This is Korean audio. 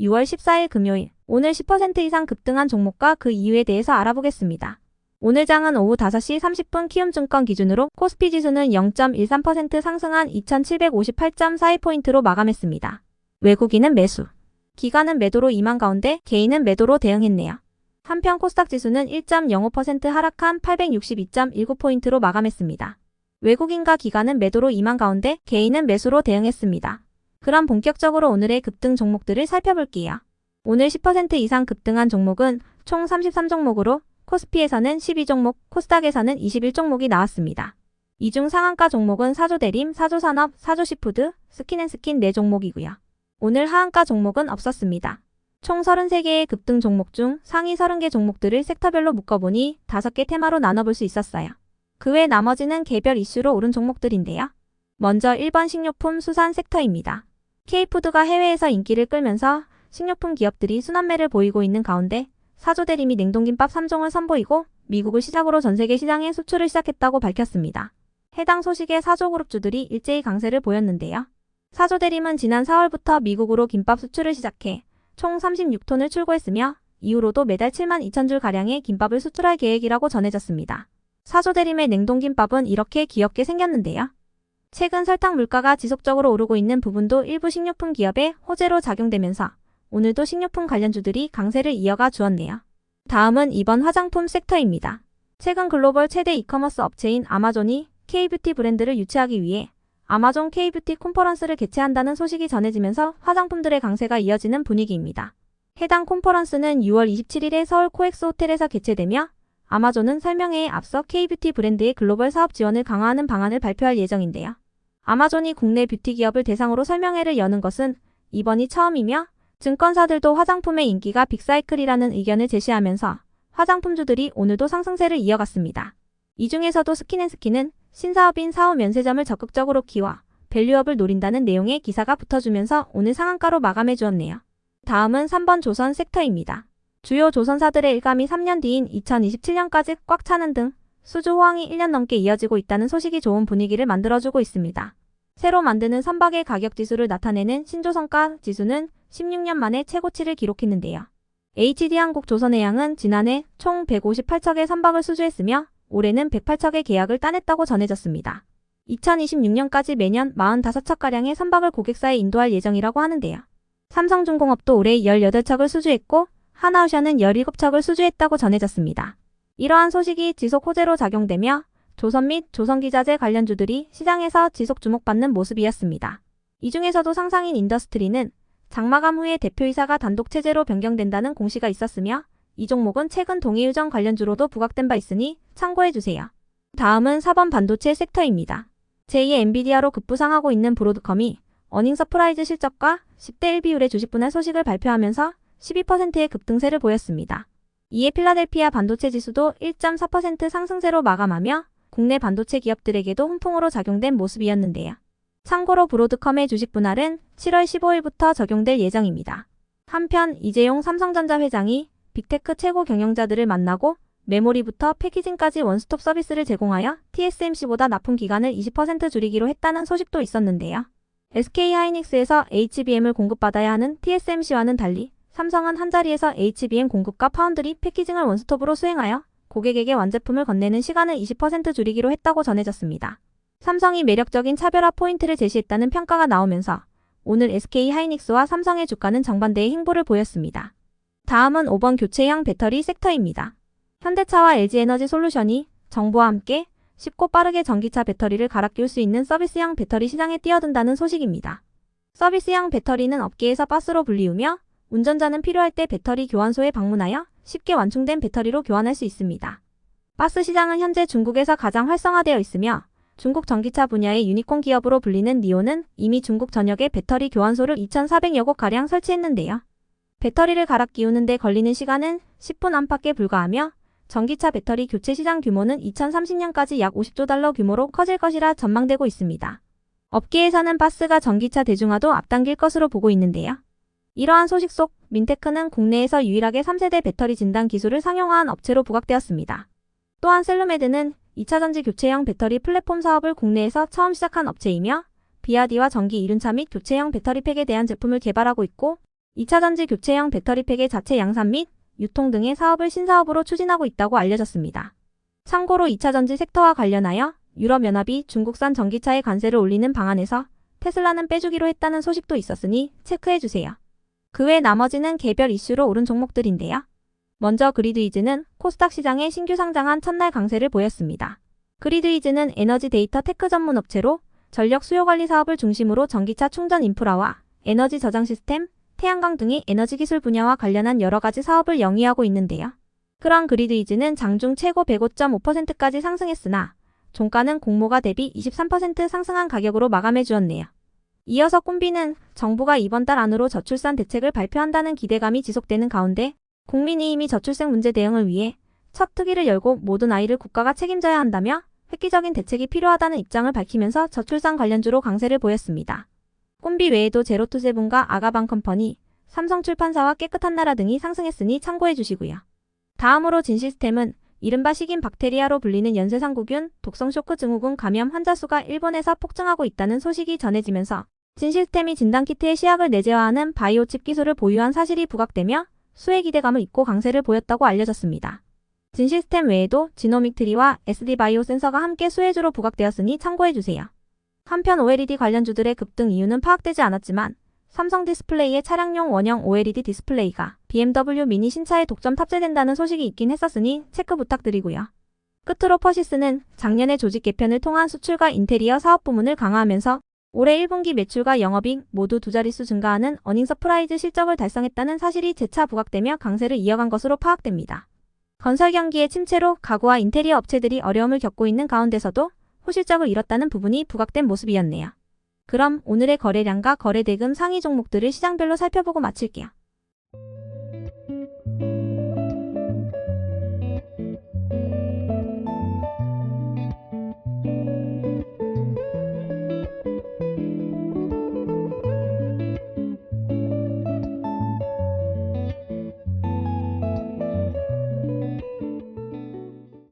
6월 14일 금요일, 오늘 10% 이상 급등한 종목과 그 이유에 대해서 알아보겠습니다. 오늘 장은 오후 5시 30분 키움증권 기준으로 코스피 지수는 0.13% 상승한 2758.42포인트로 마감했습니다. 외국인은 매수, 기관은 매도로 임한 가운데 개인은 매도로 대응했네요. 한편 코스닥 지수는 1.05% 하락한 862.19포인트로 마감했습니다. 외국인과 기관은 매도로 임한 가운데 개인은 매수로 대응했습니다. 그럼 본격적으로 오늘의 급등 종목들을 살펴볼게요. 오늘 10% 이상 급등한 종목은 총 33종목으로 코스피에서는 12종목, 코스닥에서는 21종목이 나왔습니다. 이 중 상한가 종목은 사조대림, 사조산업, 사조시푸드, 스킨앤스킨 4종목이고요. 오늘 하한가 종목은 없었습니다. 총 33개의 급등 종목 중 상위 30개 종목들을 섹터별로 묶어보니 5개 테마로 나눠볼 수 있었어요. 그 외 나머지는 개별 이슈로 오른 종목들인데요. 먼저 1번 식료품 수산 섹터입니다. K푸드가 해외에서 인기를 끌면서 식료품 기업들이 순환매를 보이고 있는 가운데 사조대림이 냉동김밥 3종을 선보이고 미국을 시작으로 전 세계 시장에 수출을 시작했다고 밝혔습니다. 해당 소식에 사조그룹주들이 일제히 강세를 보였는데요. 사조대림은 지난 4월부터 미국으로 김밥 수출을 시작해 총 36톤을 출고했으며 이후로도 매달 7만 2천 줄 가량의 김밥을 수출할 계획이라고 전해졌습니다. 사조대림의 냉동김밥은 이렇게 귀엽게 생겼는데요. 최근 설탕 물가가 지속적으로 오르고 있는 부분도 일부 식료품 기업의 호재로 작용되면서 오늘도 식료품 관련주들이 강세를 이어가 주었네요. 다음은 이번 화장품 섹터입니다. 최근 글로벌 최대 이커머스 업체인 아마존이 K뷰티 브랜드를 유치하기 위해 아마존 K뷰티 콘퍼런스를 개최한다는 소식이 전해지면서 화장품들의 강세가 이어지는 분위기입니다. 해당 콘퍼런스는 6월 27일에 서울 코엑스 호텔에서 개최되며 아마존은 설명회에 앞서 K뷰티 브랜드의 글로벌 사업 지원을 강화하는 방안을 발표할 예정인데요. 아마존이 국내 뷰티 기업을 대상으로 설명회를 여는 것은 이번이 처음이며 증권사들도 화장품의 인기가 빅사이클이라는 의견을 제시하면서 화장품주들이 오늘도 상승세를 이어갔습니다. 이 중에서도 스킨앤스킨은 신사업인 사업 면세점을 적극적으로 키워 밸류업을 노린다는 내용의 기사가 붙어주면서 오늘 상한가로 마감해 주었네요. 다음은 3번 조선 섹터입니다. 주요 조선사들의 일감이 3년 뒤인 2027년까지 꽉 차는 등 수주 호황이 1년 넘게 이어지고 있다는 소식이 좋은 분위기를 만들어주고 있습니다. 새로 만드는 선박의 가격 지수를 나타내는 신조선가 지수는 16년 만에 최고치를 기록했는데요. HD한국 조선해양은 지난해 총 158척의 선박을 수주했으며 올해는 108척의 계약을 따냈다고 전해졌습니다. 2026년까지 매년 45척가량의 선박을 고객사에 인도할 예정이라고 하는데요. 삼성중공업도 올해 18척을 수주했고 하나오션은 17척을 수주했다고 전해졌습니다. 이러한 소식이 지속 호재로 작용되며 조선 및 조선기자재 관련주들이 시장에서 지속 주목받는 모습이었습니다. 이 중에서도 상상인 인더스트리는 장마감 후에 대표이사가 단독 체제로 변경된다는 공시가 있었으며 이 종목은 최근 동해유전 관련주로도 부각된 바 있으니 참고해주세요. 다음은 4번 반도체 섹터입니다. 제2의 엔비디아로 급부상하고 있는 브로드컴이 어닝 서프라이즈 실적과 10대 1 비율의 주식 분할 소식을 발표하면서 12%의 급등세를 보였습니다. 이에 필라델피아 반도체 지수도 1.4% 상승세로 마감하며 국내 반도체 기업들에게도 훈풍으로 작용된 모습이었는데요. 참고로 브로드컴의 주식 분할은 7월 15일부터 적용될 예정입니다. 한편 이재용 삼성전자 회장이 빅테크 최고 경영자들을 만나고 메모리부터 패키징까지 원스톱 서비스를 제공하여 TSMC보다 납품 기간을 20% 줄이기로 했다는 소식도 있었는데요. SK하이닉스에서 HBM을 공급받아야 하는 TSMC와는 달리 삼성은 한자리에서 HBM 공급과 파운드리 패키징을 원스톱으로 수행하여 고객에게 완제품을 건네는 시간을 20% 줄이기로 했다고 전해졌습니다. 삼성이 매력적인 차별화 포인트를 제시했다는 평가가 나오면서 오늘 SK하이닉스와 삼성의 주가는 정반대의 행보를 보였습니다. 다음은 5번 교체형 배터리 섹터입니다. 현대차와 LG에너지 솔루션이 정부와 함께 쉽고 빠르게 전기차 배터리를 갈아 끼울 수 있는 서비스형 배터리 시장에 뛰어든다는 소식입니다. 서비스형 배터리는 업계에서 가스로 불리우며 운전자는 필요할 때 배터리 교환소에 방문하여 쉽게 완충된 배터리로 교환할 수 있습니다. 가스 시장은 현재 중국에서 가장 활성화되어 있으며 중국 전기차 분야의 유니콘 기업으로 불리는 니오는 이미 중국 전역에 배터리 교환소를 2,400여 곳가량 설치했는데요. 배터리를 갈아 끼우는데 걸리는 시간은 10분 안팎에 불과하며 전기차 배터리 교체 시장 규모는 2030년까지 약 50조 달러 규모로 커질 것이라 전망되고 있습니다. 업계에서는 바스가 전기차 대중화도 앞당길 것으로 보고 있는데요. 이러한 소식 속 민테크는 국내에서 유일하게 3세대 배터리 진단 기술을 상용화한 업체로 부각되었습니다. 또한 셀루메드는 2차전지 교체형 배터리 플랫폼 사업을 국내에서 처음 시작한 업체이며 비아디와 전기 이륜차 및 교체형 배터리 팩에 대한 제품을 개발하고 있고 2차전지 교체형 배터리 팩의 자체 양산 및 유통 등의 사업을 신사업으로 추진하고 있다고 알려졌습니다. 참고로 2차전지 섹터와 관련하여 유럽연합이 중국산 전기차의 관세를 올리는 방안에서 테슬라는 빼주기로 했다는 소식도 있었으니 체크해주세요. 그 외 나머지는 개별 이슈로 오른 종목들인데요. 먼저 그리드이즈는 코스닥 시장에 신규 상장한 첫날 강세를 보였습니다. 그리드이즈는 에너지 데이터 테크 전문 업체로 전력 수요 관리 사업을 중심으로 전기차 충전 인프라와 에너지 저장 시스템, 태양광 등의 에너지 기술 분야와 관련한 여러 가지 사업을 영위하고 있는데요. 그런 그리드이즈는 장중 최고 105.5%까지 상승했으나 종가는 공모가 대비 23% 상승한 가격으로 마감해 주었네요. 이어서 꼼비는 정부가 이번 달 안으로 저출산 대책을 발표한다는 기대감이 지속되는 가운데 국민의힘이 저출생 문제 대응을 위해 첫 특위를 열고 모든 아이를 국가가 책임져야 한다며 획기적인 대책이 필요하다는 입장을 밝히면서 저출산 관련주로 강세를 보였습니다. 꼼비 외에도 제로투세븐과 아가방컴퍼니, 삼성출판사와 깨끗한 나라 등이 상승했으니 참고해 주시고요. 다음으로 진시스템은 이른바 식인 박테리아로 불리는 연쇄상구균, 독성쇼크 증후군 감염 환자 수가 일본에서 폭증하고 있다는 소식이 전해지면서 진 시스템이 진단키트의 시약을 내재화하는 바이오칩 기술을 보유한 사실이 부각되며 수혜 기대감을 잇고 강세를 보였다고 알려졌습니다. 진 시스템 외에도 지노믹 트리와 SD바이오 센서가 함께 수혜주로 부각되었으니 참고해주세요. 한편 OLED 관련주들의 급등 이유는 파악되지 않았지만 삼성 디스플레이의 차량용 원형 OLED 디스플레이가 BMW 미니 신차에 독점 탑재된다는 소식이 있긴 했었으니 체크 부탁드리고요. 끝으로 퍼시스는 작년에 조직 개편을 통한 수출과 인테리어 사업 부문을 강화하면서 올해 1분기 매출과 영업이익 모두 두 자릿수 증가하는 어닝 서프라이즈 실적을 달성했다는 사실이 재차 부각되며 강세를 이어간 것으로 파악됩니다. 건설 경기의 침체로 가구와 인테리어 업체들이 어려움을 겪고 있는 가운데서도 호실적을 잃었다는 부분이 부각된 모습이었네요. 그럼 오늘의 거래량과 거래대금 상위 종목들을 시장별로 살펴보고 마칠게요.